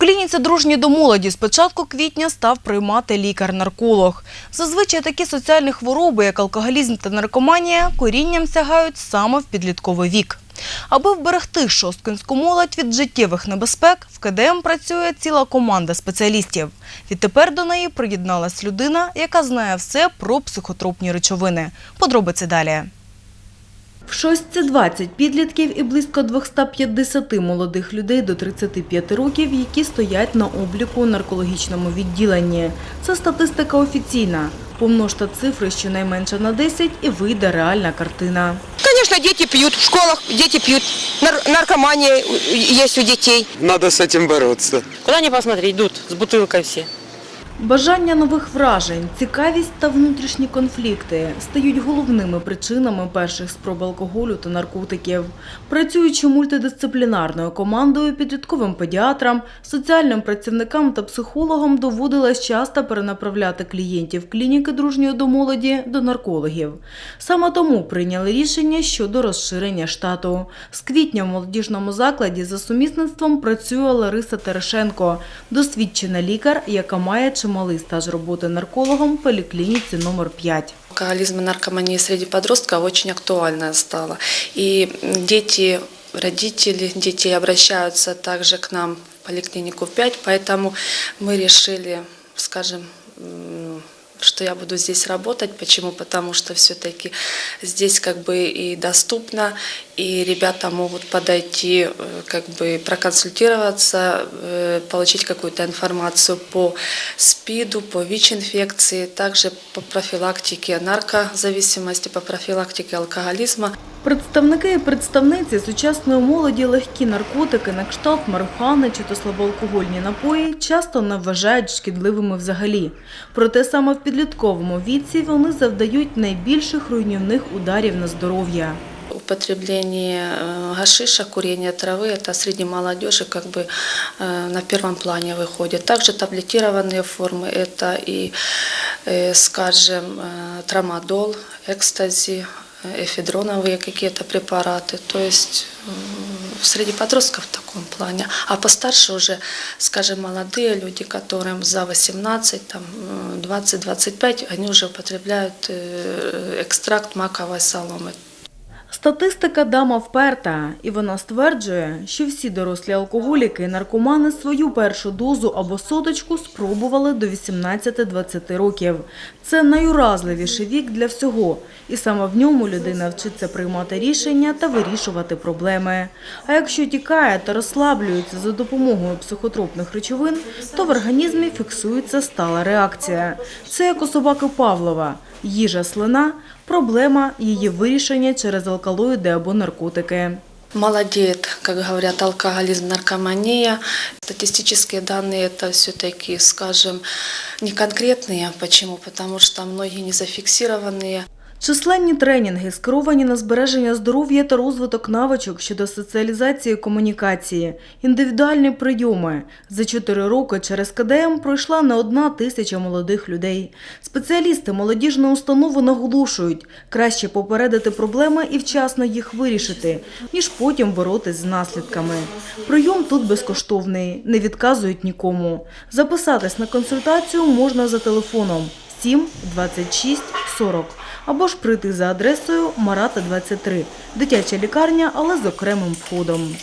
клініці дружні до молоді з початку квітня став приймати лікар-нарколог. Зазвичай такі соціальні хвороби, як алкоголізм та наркоманія, корінням сягають саме в підлітковий вік. Аби вберегти шосткинську молодь від життєвих небезпек, в КДМ працює ціла команда спеціалістів. Відтепер до неї приєдналась людина, яка знає все про психотропні речовини. Подробиці далі. В шостці 20 підлітків і близько 250 молодих людей до 35 років, які стоять на обліку у наркологічному відділенні. Це статистика офіційна. Помножте цифри щонайменше на 10 і вийде реальна картина. Конечно, дети пьют, в школах дети пьют, Нар- наркомания есть у детей. Надо с этим бороться. Куда ни посмотри, идут с бутылкой все. Бажання нових вражень, цікавість та внутрішні конфлікти стають головними причинами перших спроб алкоголю та наркотиків. Працюючи мультидисциплінарною командою, підлітковим педіатрам, соціальним працівникам та психологам доводилось часто перенаправляти клієнтів клініки дружньої до молоді до наркологів. Саме тому прийняли рішення щодо розширення штату. З квітня в молодіжному закладі за сумісництвом працює Лариса Терешенко, досвідчена лікар, яка має чималий стаж роботи наркологом в поліклініці номер 5. Алкоголизм и наркомания среди подростков очень актуальная стала. И дети, родители детей обращаются также к нам в поликлинику 5, поэтому мы решили, скажем, что я буду здесь работать. Почему? Потому что все-таки здесь как бы и доступно, и ребята могут подойти, э, как бы проконсультироваться, э, получить какую-то информацию по СПИДу, по ВИЧ-инфекции, также по профилактике наркозависимости, по профилактике алкоголизма. Представники і представниці сучасної молоді легкі наркотики на кшталт марихуани чи то слабоалкогольні напої часто не вважають шкідливими взагалі. Проте саме в підлітковому віці вони завдають найбільших руйнівних ударів на здоров'я. Употребление э, гашиша, курение травы, это среди молодежи как бы э, на первом плане выходит. Также таблетированные формы, это и, э, скажем, э, трамадол, экстази, э, эфедроновые какие-то препараты. То есть м, среди подростков в таком плане. А постарше уже, скажем, молодые люди, которым за 18, там, э, 20-25, они уже употребляют э, экстракт маковой соломы. Статистика дама вперта, і вона стверджує, що всі дорослі алкоголіки наркомани свою першу дозу або соточку спробували до 18-20 років. Це найуразливіший вік для всього, і саме в ньому людина вчиться приймати рішення та вирішувати проблеми. А якщо тікає та розслаблюється за допомогою психотропних речовин, то в організмі фіксується стала реакція. Це як у собаки Павлова – їжа слина, проблема її вирішення через алкалоїди або наркотики. Молодеет, как говорят, алкоголизм, наркомания. Статистические данные это все-таки, скажем, не конкретные. Почему? Потому что многие не зафиксированные. Численні тренінги скеровані на збереження здоров'я та розвиток навичок щодо соціалізації комунікації, індивідуальні прийоми. За чотири роки через КДМ пройшла не одна тисяча молодих людей. Спеціалісти молодіжної установи наголошують, краще попередити проблеми і вчасно їх вирішити, ніж потім боротись з наслідками. Прийом тут безкоштовний, не відказують нікому. Записатись на консультацію можна за телефоном 7 26 40 або ж прийти за адресою Марата 23, дитяча лікарня, але з окремим входом.